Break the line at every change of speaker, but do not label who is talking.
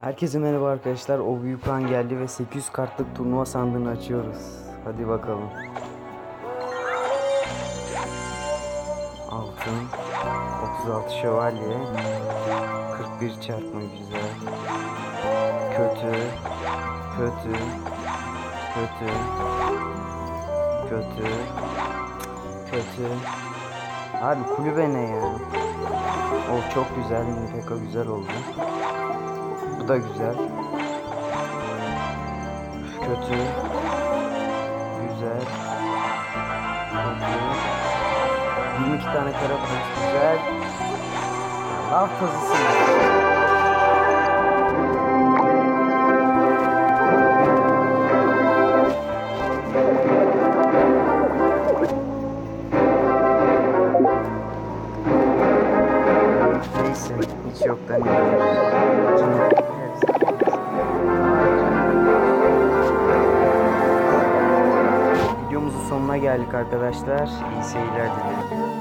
Herkese merhaba arkadaşlar. O büyük an geldi ve 800 kartlık turnuva sandığını açıyoruz. Hadi bakalım. Altın, 36 şövalye, 41 çarpma güzel. Kötü, kötü, kötü, kötü, kötü. Abi kulübe ne ya? Oh çok güzel, Pekka güzel oldu. Bu da güzel. Kötü. Güzel. Kötü. 22 tane kara güzel. Lav tazısı. Neyse hiç yoktan iyidir. Videomuzun sonuna geldik arkadaşlar. İyi seyirler dilerim.